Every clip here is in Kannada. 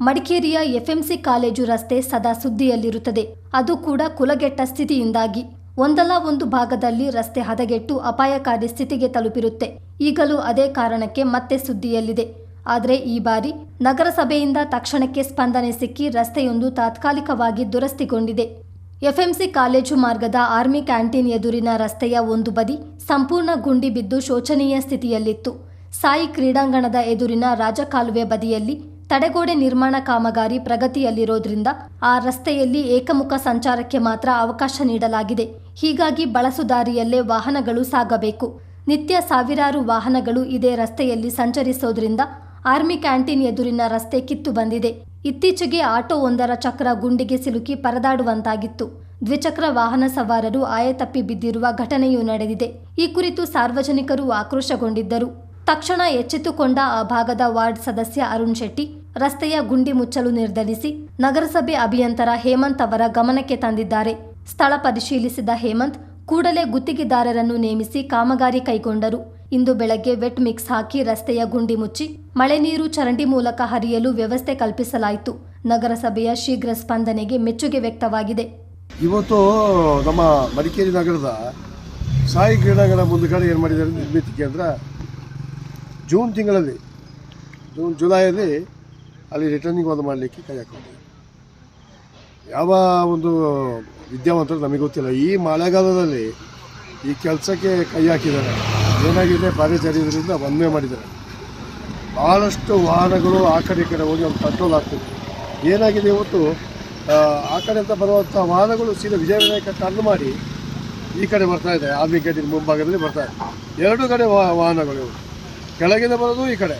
ಮಡಿಕೇರಿಯ ಎಫ್ಎಂಸಿ ಕಾಲೇಜು ರಸ್ತೆ ಸದಾ ಸುದ್ದಿಯಲ್ಲಿರುತ್ತದೆ. ಅದು ಕೂಡ ಕುಲಗೆಟ್ಟ ಸ್ಥಿತಿಯಿಂದಾಗಿ. ಒಂದಲ್ಲ ಒಂದು ಭಾಗದಲ್ಲಿ ರಸ್ತೆ ಹದಗೆಟ್ಟು ಅಪಾಯಕಾರಿ ಸ್ಥಿತಿಗೆ ತಲುಪಿರುತ್ತೆ. ಈಗಲೂ ಅದೇ ಕಾರಣಕ್ಕೆ ಮತ್ತೆ ಸುದ್ದಿಯಲ್ಲಿದೆ. ಆದರೆ ಈ ಬಾರಿ ನಗರಸಭೆಯಿಂದ ತಕ್ಷಣಕ್ಕೆ ಸ್ಪಂದನೆ ಸಿಕ್ಕಿ ರಸ್ತೆಯೊಂದು ತಾತ್ಕಾಲಿಕವಾಗಿ ದುರಸ್ತಿಗೊಂಡಿದೆ. ಎಫ್ಎಂಸಿ ಕಾಲೇಜು ಮಾರ್ಗದ ಆರ್ಮಿ ಕ್ಯಾಂಟೀನ್ ಎದುರಿನ ರಸ್ತೆಯ ಒಂದು ಬದಿ ಸಂಪೂರ್ಣ ಗುಂಡಿ ಬಿದ್ದು ಶೋಚನೀಯ ಸ್ಥಿತಿಯಲ್ಲಿತ್ತು. ಸಾಯಿ ಕ್ರೀಡಾಂಗಣದ ಎದುರಿನ ರಾಜಕಾಲುವೆ ಬದಿಯಲ್ಲಿ ತಡೆಗೋಡೆ ನಿರ್ಮಾಣ ಕಾಮಗಾರಿ ಪ್ರಗತಿಯಲ್ಲಿರೋದ್ರಿಂದ ಆ ರಸ್ತೆಯಲ್ಲಿ ಏಕಮುಖ ಸಂಚಾರಕ್ಕೆ ಮಾತ್ರ ಅವಕಾಶ ನೀಡಲಾಗಿದೆ. ಹೀಗಾಗಿ ಬಳಸುದಾರಿಯಲ್ಲೇ ವಾಹನಗಳು ಸಾಗಬೇಕು. ನಿತ್ಯ ಸಾವಿರಾರು ವಾಹನಗಳು ಇದೇ ರಸ್ತೆಯಲ್ಲಿ ಸಂಚರಿಸೋದ್ರಿಂದ ಆರ್ಮಿ ಕ್ಯಾಂಟೀನ್ ಎದುರಿನ ರಸ್ತೆ ಕಿತ್ತು ಬಂದಿದೆ. ಇತ್ತೀಚೆಗೆ ಆಟೋ ಒಂದರ ಚಕ್ರ ಗುಂಡಿಗೆ ಸಿಲುಕಿ ಪರದಾಡುವಂತಾಗಿತ್ತು. ದ್ವಿಚಕ್ರ ವಾಹನ ಸವಾರರು ಆಯತಪ್ಪಿ ಬಿದ್ದಿರುವ ಘಟನೆಯೂ ನಡೆದಿದೆ. ಈ ಕುರಿತು ಸಾರ್ವಜನಿಕರು ಆಕ್ರೋಶಗೊಂಡಿದ್ದರು. ತಕ್ಷಣ ಎಚ್ಚೆತ್ತುಕೊಂಡ ಆ ಭಾಗದ ವಾರ್ಡ್ ಸದಸ್ಯ ಅರುಣ್ ಶೆಟ್ಟಿ ರಸ್ತೆಯ ಗುಂಡಿ ಮುಚ್ಚಲು ನಿರ್ಧರಿಸಿ ನಗರಸಭೆ ಅಭಿಯಂತರ ಹೇಮಂತ್ ಅವರ ಗಮನಕ್ಕೆ ತಂದಿದ್ದಾರೆ. ಸ್ಥಳ ಪರಿಶೀಲಿಸಿದ ಹೇಮಂತ್ ಕೂಡಲೇ ಗುತ್ತಿಗೆದಾರರನ್ನು ನೇಮಿಸಿ ಕಾಮಗಾರಿ ಕೈಗೊಂಡರು. ಇಂದು ಬೆಳಗ್ಗೆ ವೆಟ್ ಮಿಕ್ಸ್ ಹಾಕಿ ರಸ್ತೆಯ ಗುಂಡಿ ಮುಚ್ಚಿ ಮಳೆ ನೀರು ಚರಂಡಿ ಮೂಲಕ ಹರಿಯಲು ವ್ಯವಸ್ಥೆ ಕಲ್ಪಿಸಲಾಯಿತು. ನಗರಸಭೆಯ ಶೀಘ್ರ ಸ್ಪಂದನೆಗೆ ಮೆಚ್ಚುಗೆ ವ್ಯಕ್ತವಾಗಿದೆ. ಇವತ್ತು ನಮ್ಮ ಮಡಿಕೇರಿ ನಗರದ ಸಾಯಿ ಕ್ರೀಡಾಂಗಣ ಮುಂದುಗಡೆ ಏನು ಮಾಡಿದ್ದಾರೆ? ನಿರ್ಮಿತಿ ಕೇಂದ್ರ ಜೂನ್ ತಿಂಗಳಲ್ಲಿ ಜೂನ್ ಜುಲೈಯಲ್ಲಿ ಅಲ್ಲಿ ರಿಟರ್ನಿಂಗ್ ಒಂದು ಮಾಡಲಿಕ್ಕೆ ಕೈ ಹಾಕೊಂಡಿದ್ದಾರೆ ಯಾವ ಒಂದು ವಿದ್ಯಾವಂತರು ನಮಗೆ ಗೊತ್ತಿಲ್ಲ. ಈ ಮಳೆಗಾಲದಲ್ಲಿ ಈ ಕೆಲಸಕ್ಕೆ ಕೈ ಹಾಕಿದ್ದಾರೆ. ಏನಾಗಿದೆ? ಬಾರಿ ಜರಿಯೋದ್ರಿಂದ ಒಂದೇ ಮಾಡಿದ್ದಾರೆ. ಭಾಳಷ್ಟು ವಾಹನಗಳು ಆ ಕಡೆ ಕಡೆ ಹೋಗಿ ಒಂದು ಕಂಟ್ರೋಲ್ ಆಗ್ತದೆ. ಏನಾಗಿದೆ ಇವತ್ತು? ಆ, ಕಡೆ ಕಡೆಯಿಂದ ಬರುವಂಥ ವಾಹನಗಳು ಸೀದಾ ವಿಜಯವಿನಾಯಕ ಟರ್ನ್ ಮಾಡಿ ಈ ಕಡೆ ಬರ್ತಾ ಇದೆ. ಆರ್ಮಿ ಮುಂಭಾಗದಲ್ಲಿ ಬರ್ತಾ ಇದೆ. ಎರಡು ಕಡೆ ವಾಹನಗಳು ಇವು. ಕೆಳಗಿಂದ ಬರೋದು ಈ ಕಡೆ.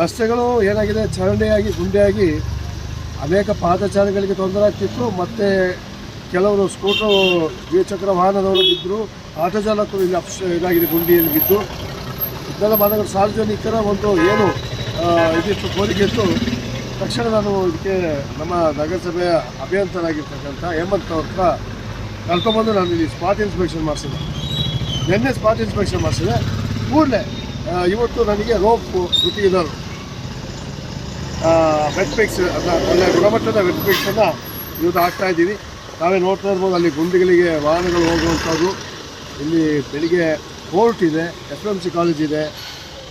ರಸ್ತೆಗಳು ಏನಾಗಿದೆ? ಚರಂಡಿಯಾಗಿ, ಗುಂಡಿಯಾಗಿ ಅನೇಕ ಪಾದಚಾರಿಗಳಿಗೆ ತೊಂದರೆ ಆಗ್ತಿತ್ತು. ಮತ್ತು ಕೆಲವರು ಸ್ಕೂಟ್ರು, ದ್ವಿಚಕ್ರ ವಾಹನದವರು ಬಿದ್ದರು. ಆಟೋ ಚಾಲಕರು ಇಲ್ಲಿ ಅಪ್ಸ, ಇದಾಗಿದೆ, ಗುಂಡಿಯಲ್ಲಿ ಬಿದ್ದು. ಇದೆಲ್ಲ ಮಾನವರು ಸಾರ್ವಜನಿಕರ ಒಂದು ಏನು ಇದಿಷ್ಟು ಕೋರಿಕೆ ಇತ್ತು. ತಕ್ಷಣ ನಾನು ಇದಕ್ಕೆ ನಮ್ಮ ನಗರಸಭೆಯ ಅಭಿಯಂತರಾಗಿರ್ತಕ್ಕಂಥ ಹೇಮಂತ್ ಅವ್ರ ಹತ್ರ ಕರ್ಕೊಂಬಂದು ನಾನು ಇಲ್ಲಿ ಸ್ಪಾಟ್ ಇನ್ಸ್ಪೆಕ್ಷನ್ ಮಾಡಿಸಿದೆ ನಿನ್ನೆ ಸ್ಪಾಟ್ ಇನ್ಸ್ಪೆಕ್ಷನ್ ಮಾಡಿಸಿದೆ ಕೂಡಲೇ ಇವತ್ತು ನನಗೆ ರೋಪ್ ಗುತ್ತಿಗೆದಾರರು ವೆಟ್ ಪಿಕ್ಸ್ ಒಳ್ಳೆಯ ಗುಣಮಟ್ಟದ ವೆಟ್ ಪಿಕ್ಸನ್ನು ಇವತ್ತು ಹಾಕ್ತಾ ಇದ್ದೀವಿ. ನಾವೇ ನೋಡ್ತಾ ಇರ್ಬೋದು, ಅಲ್ಲಿ ಗುಂಡಿಗಳಿಗೆ ವಾಹನಗಳು ಹೋಗುವಂಥದ್ದು. ಇಲ್ಲಿ ಬೆಳಿಗ್ಗೆ ಕೋರ್ಟ್ ಇದೆ ಎಫ್ ಎಂ ಸಿ ಕಾಲೇಜ್ ಇದೆ.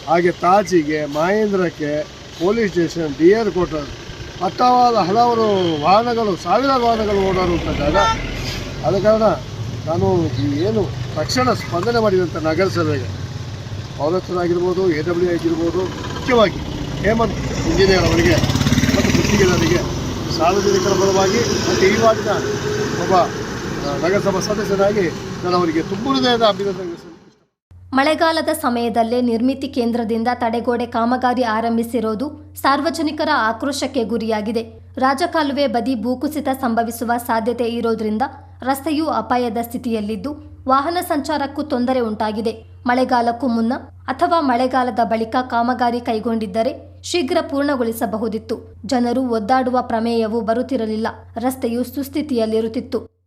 ಹಾಗೆ ತಾಜಿಗೆ, ಮಹೇಂದ್ರಕ್ಕೆ police station D R quarter ಹತ್ತಾವಾದ ಹಲವಾರು ವಾಹನಗಳು, ಸಾವಿರಾರು ವಾಹನಗಳು ಓಡಾಡುವಂಥ ಜಾಗ. ಆದ ಕಾರಣ ನಾನು ಏನು ತಕ್ಷಣ ಸ್ಪಂದನೆ ಮಾಡಿದಂಥ ನಗರಸಭೆಗೆ ಪೌರತ್ವರಾಗಿರ್ಬೋದು ಎ ಡಬ್ಲ್ಯೂ ಆಗಿರ್ಬೋದು, ಮುಖ್ಯವಾಗಿ ಹೇಮಂತ್ ಇಂಜಿನಿಯರ್ ಅವರಿಗೆ ಮತ್ತು ಗುತ್ತಿಗೆದಾರರಿಗೆ ಸಾರ್ವಜನಿಕರ ಪರವಾಗಿ ಮತ್ತು ಈ ವಾರ್ಡಿನ ಒಬ್ಬ ನಗರಸಭಾ ಸದಸ್ಯರಾಗಿ ನಾನು ಅವರಿಗೆ ತುಂಬ ಹೃದಯದ ಅಭಿನಂದನೆ. ಮಳೆಗಾಲದ ಸಮಯದಲ್ಲೇ ನಿರ್ಮಿತಿ ಕೇಂದ್ರದಿಂದ ತಡೆಗೋಡೆ ಕಾಮಗಾರಿ ಆರಂಭಿಸಿರೋದು ಸಾರ್ವಜನಿಕರ ಆಕ್ರೋಶಕ್ಕೆ ಗುರಿಯಾಗಿದೆ ರಾಜಕಾಲುವೆ ಬದಿ ಭೂಕುಸಿತ ಸಂಭವಿಸುವ ಸಾಧ್ಯತೆ ಇರೋದ್ರಿಂದ ರಸ್ತೆಯು ಅಪಾಯದ ಸ್ಥಿತಿಯಲ್ಲಿದ್ದು ವಾಹನ ಸಂಚಾರಕ್ಕೂ ತೊಂದರೆ ಉಂಟಾಗಿದೆ ಮಳೆಗಾಲಕ್ಕೂ ಮುನ್ನ ಅಥವಾ ಮಳೆಗಾಲದ ಬಳಿಕ ಕಾಮಗಾರಿ ಕೈಗೊಂಡಿದ್ದರೆ ಶೀಘ್ರ ಪೂರ್ಣಗೊಳಿಸಬಹುದಿತ್ತು. ಜನರು ಒದ್ದಾಡುವ ಪ್ರಮೇಯವು ಬರುತ್ತಿರಲಿಲ್ಲ. ರಸ್ತೆಯು ಸುಸ್ಥಿತಿಯಲ್ಲಿರುತ್ತಿತ್ತು.